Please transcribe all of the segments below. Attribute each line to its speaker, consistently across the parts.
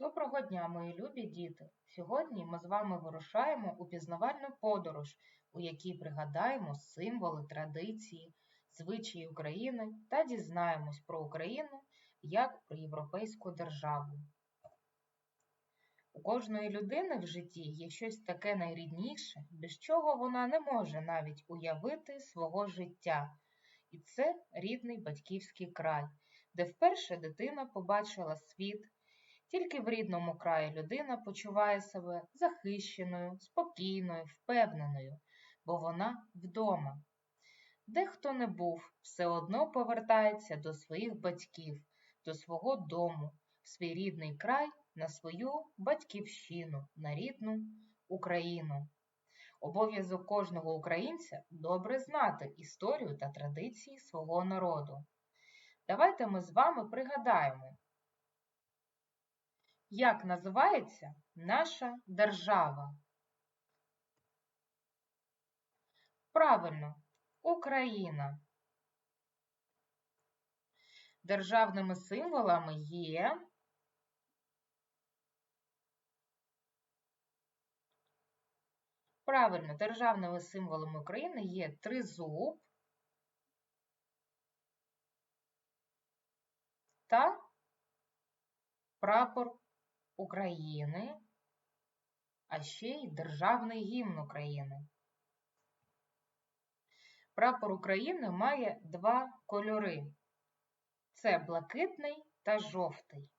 Speaker 1: Доброго дня, мої любі діти! Сьогодні ми з вами вирушаємо у пізнавальну подорож, у якій пригадаємо символи, традиції, звичаї України та дізнаємось про Україну як про європейську державу. У кожної людини в житті є щось таке найрідніше, без чого вона не може навіть уявити свого життя. І це рідний батьківський край, де вперше дитина побачила світ. Тільки в рідному краї людина почуває себе захищеною, спокійною, впевненою, бо вона вдома. Де хто не був, все одно повертається до своїх батьків, до свого дому, в свій рідний край, на свою батьківщину, на рідну Україну. Обов'язок кожного українця добре знати історію та традиції свого народу. Давайте ми з вами пригадаємо. Як називається наша держава? Правильно, Україна. Державними символами є Правильно, державними символами України є тризуб та прапор України, а ще й Державний гімн України. Прапор України має два кольори. Це блакитний та жовтий.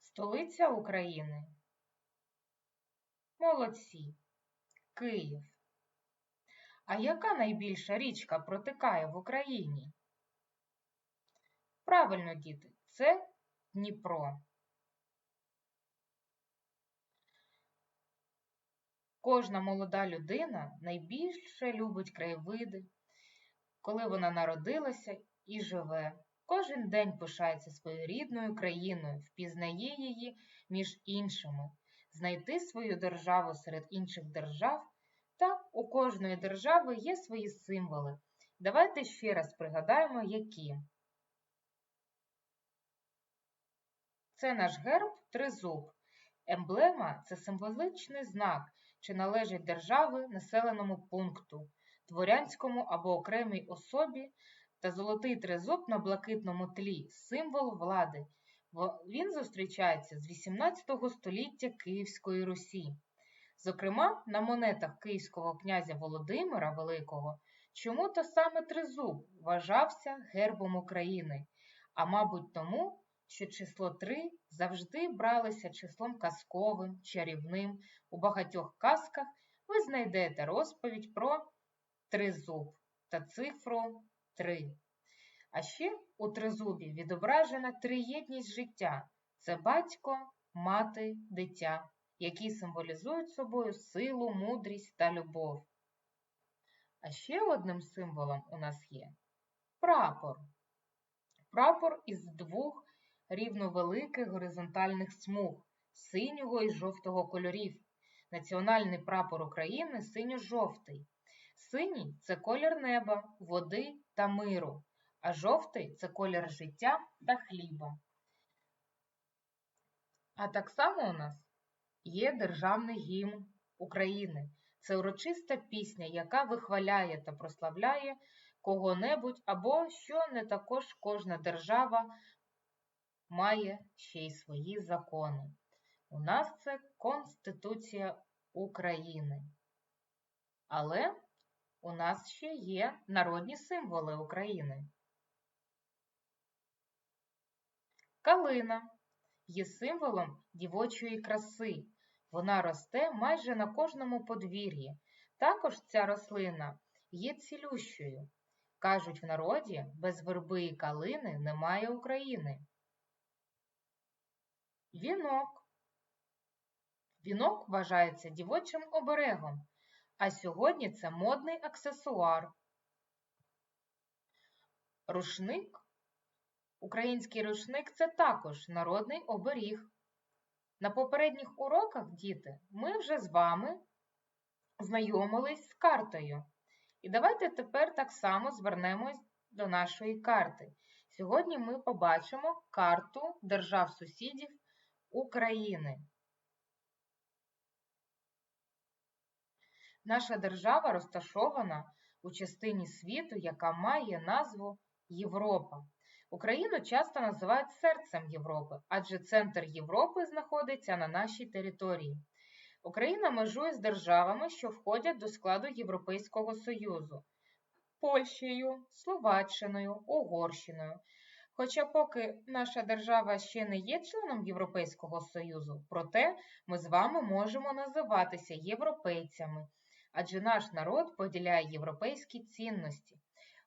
Speaker 1: Столиця України. Молодці. Київ. А яка найбільша річка протикає в Україні? Правильно, діти, це Дніпро. Кожна молода людина найбільше любить краєвиди, коли вона народилася і живе. Кожен день пишається своєю рідною країною, впізнає її між іншими, знайти свою державу серед інших держав, та у кожної держави є свої символи. Давайте ще раз пригадаємо, які. Це наш герб тризуб. Емблема це символичний знак, чи належить держави населеному пункту, дворянському або окремій особі та золотий тризуб на блакитному тлі символ влади. Він зустрічається з 18 століття Київської Русі. Зокрема, на монетах київського князя Володимира Великого чому то саме тризуб вважався гербом України, а мабуть, тому що число 3 завжди бралося числом казковим, чарівним. У багатьох казках ви знайдете розповідь про тризуб та цифру 3. А ще у тризубі відображена триєдність життя це батько, мати, дитя, які символізують собою силу, мудрість та любов. А ще одним символом у нас є прапор. Прапор із двох рівновеликих горизонтальних смуг синього і жовтого кольорів. Національний прапор України синьо-жовтий. Синій це колір неба, води та миру, а жовтий це колір життя та хліба. А так само у нас є Державний гімн України. Це урочиста пісня, яка вихваляє та прославляє кого-небудь, або що не також кожна держава має ще й свої закони. У нас це Конституція України. Але у нас ще є народні символи України. Калина є символом дівочої краси. Вона росте майже на кожному подвір'ї. Також ця рослина є цілющою. Кажуть в народі, без верби і калини немає України. Вінок. Вінок вважається дівочим оберегом, а сьогодні це модний аксесуар. Рушник. Український рушник це також народний оберіг. На попередніх уроках, діти, ми вже з вами знайомились з картою. І давайте тепер так само звернемось до нашої карти. Сьогодні ми побачимо карту держав-сусідів України. Наша держава розташована у частині світу, яка має назву Європа. Україну часто називають серцем Європи, адже центр Європи знаходиться на нашій території. Україна межує з державами, що входять до складу Європейського Союзу Польщею, Словаччиною, Угорщиною. Хоча поки наша держава ще не є членом Європейського Союзу, проте ми з вами можемо називатися європейцями, адже наш народ поділяє європейські цінності.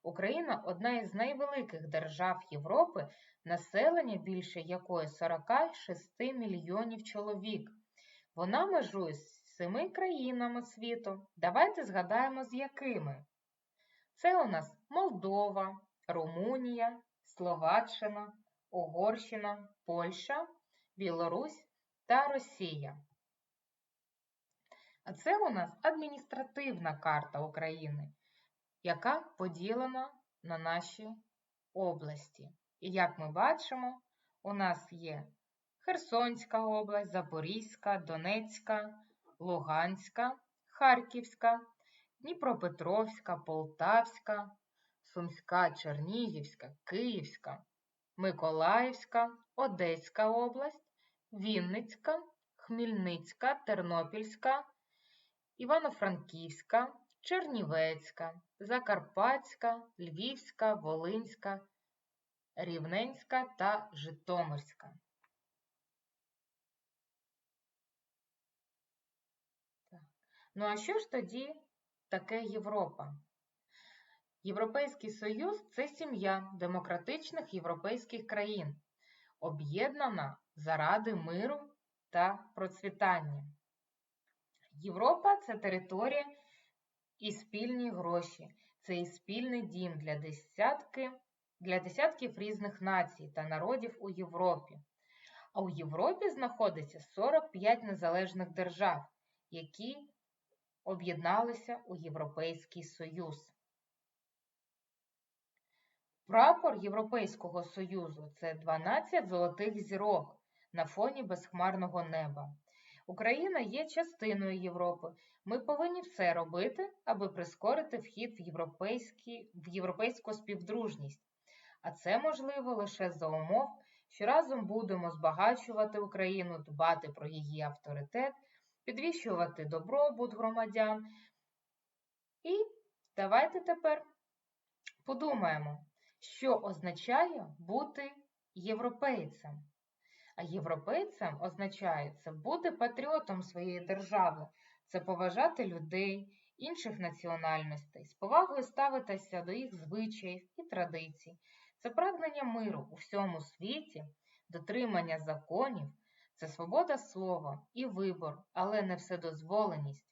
Speaker 1: Україна одна із найвеликих держав Європи, населення більше якої 46 мільйонів чоловік. Вона межує з семи країнами світу. Давайте згадаємо, з якими. Це у нас Молдова, Румунія, Словаччина, Угорщина, Польща, Білорусь та Росія. А це у нас адміністративна карта України, яка поділена на наші області. І як ми бачимо, у нас є Херсонська область, Запорізька, Донецька, Луганська, Харківська, Дніпропетровська, Полтавська, Сумська, Чернігівська, Київська, Миколаївська, Одеська область, Вінницька, Хмельницька, Тернопільська, Івано-Франківська, Чернівецька, Закарпатська, Львівська, Волинська, Рівненська та Житомирська. Ну а що ж тоді таке Європа? Європейський Союз це сім'я демократичних європейських країн, об'єднана заради миру та процвітання. Європа це територія і спільні гроші, це і спільний дім для, десятки, для десятків різних націй та народів у Європі. А у Європі знаходиться 45 незалежних держав, які об'єдналися у Європейський Союз. Прапор Європейського Союзу це 12 золотих зірок на фоні безхмарного неба. Україна є частиною Європи. Ми повинні все робити, аби прискорити вхід в, в європейську співдружність. А це можливо лише за умов, що разом будемо збагачувати Україну, дбати про її авторитет, підвищувати добробут громадян. І давайте тепер подумаємо, що означає бути європейцем. А європейцем означає це бути патріотом своєї держави, це поважати людей, інших національностей, з повагою ставитися до їх звичаїв і традицій, це прагнення миру у всьому світі, дотримання законів, це свобода слова і вибор, але не вседозволеність.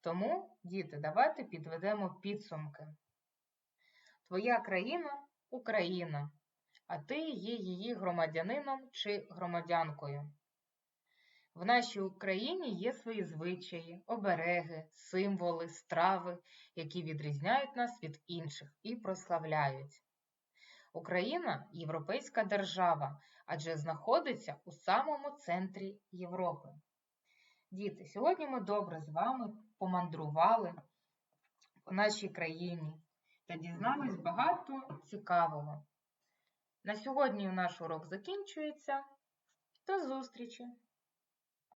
Speaker 1: Тому, діти, давайте підведемо підсумки. Твоя країна Україна а ти є її громадянином чи громадянкою. В нашій Україні є свої звичаї, обереги, символи, страви, які відрізняють нас від інших і прославляють. Україна європейська держава, адже знаходиться у самому центрі Європи. Діти, сьогодні ми добре з вами помандрували по нашій країні та дізнались багато цікавого. На сьогодні наш урок закінчується. До зустрічі!